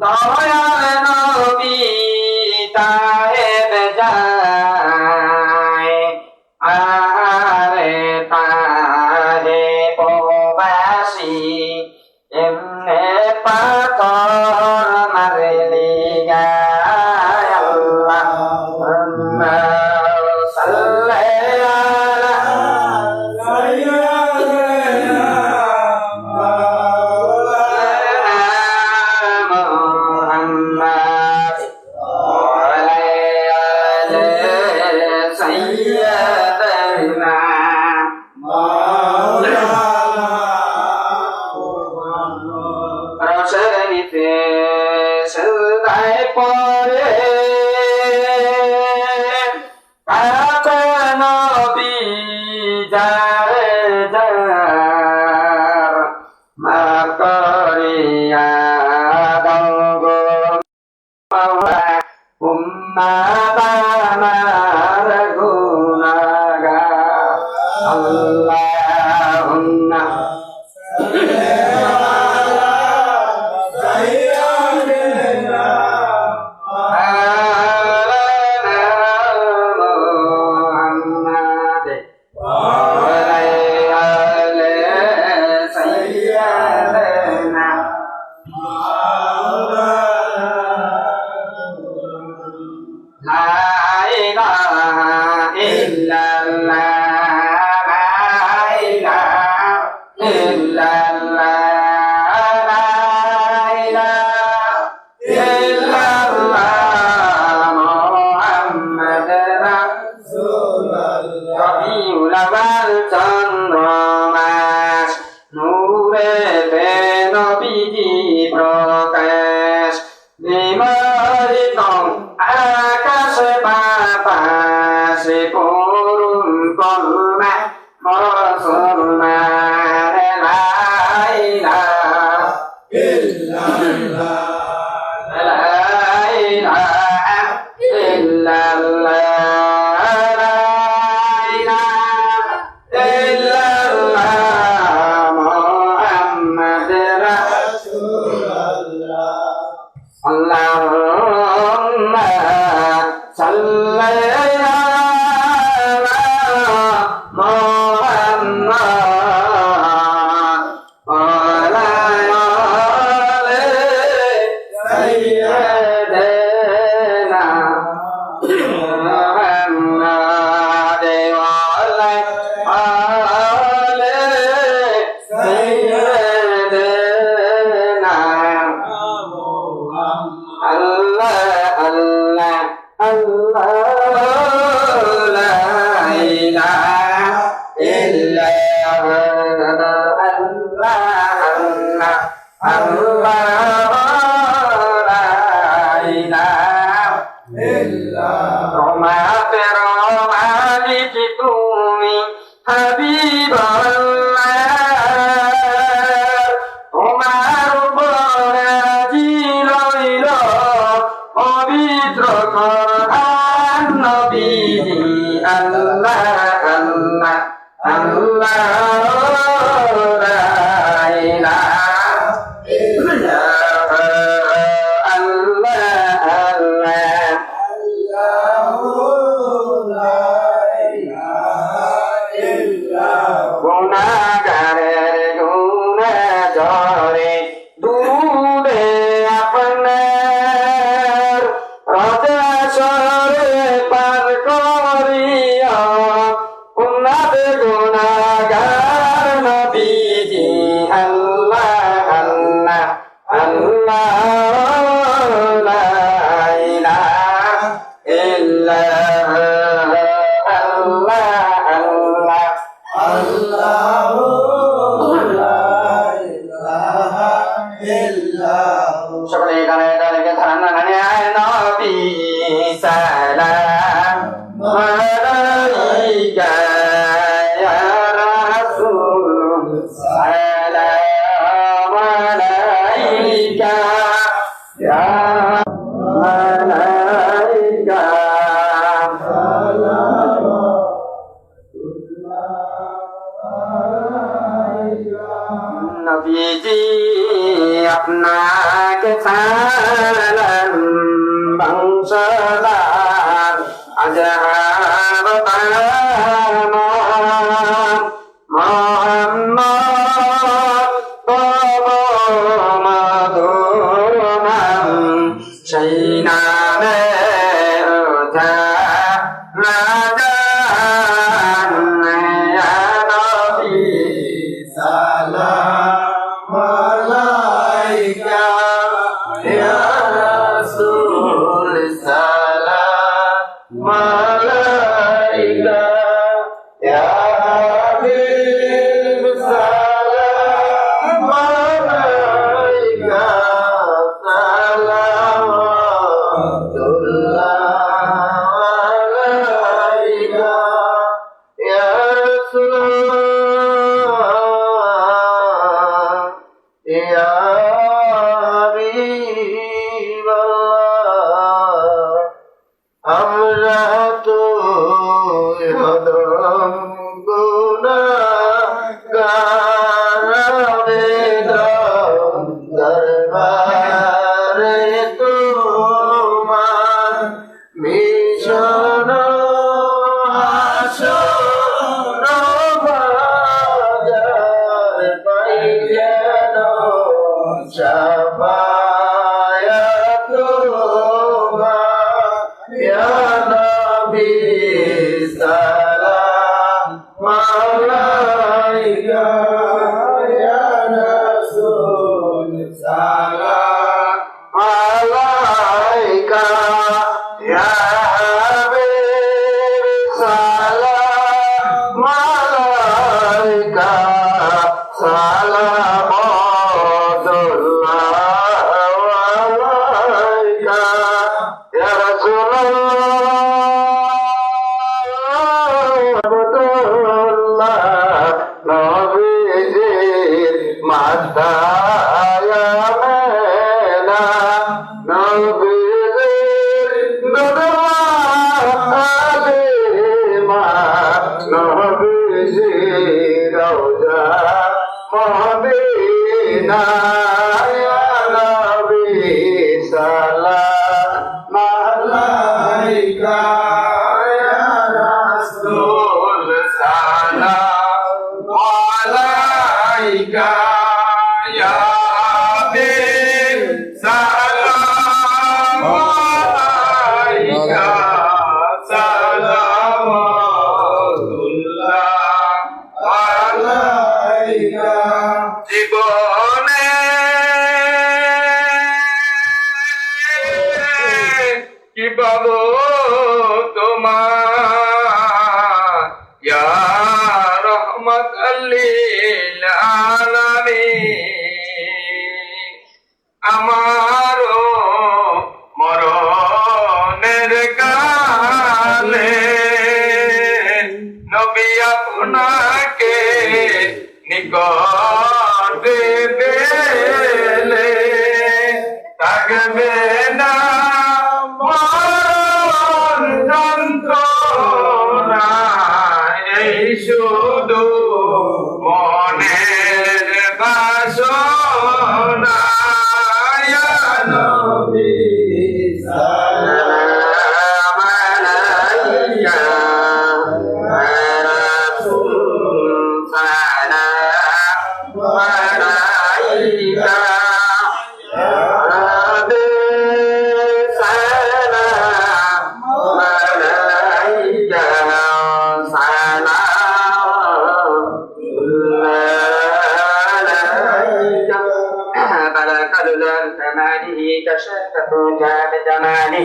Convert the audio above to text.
দয়াল নবী তাহেব যায় আরে তারে প্রবাসী এমনে পাথর যার যার মার করিয়া দঙ্গ উম্মা বানার গুনাগা আল্লাহুম্মা যাবে না Yeah. فاسق قلنا فرسلنا Wow. সকলে এখানে أهلكناك فعلا من صدار أجهار طعام Mabina ya Nabi Sallallahu يا رحمة للعالمين. আমারও মরণের কালে নবী আপনাকে নিকট পেলে থাকবে दशरथ पूजा जनानि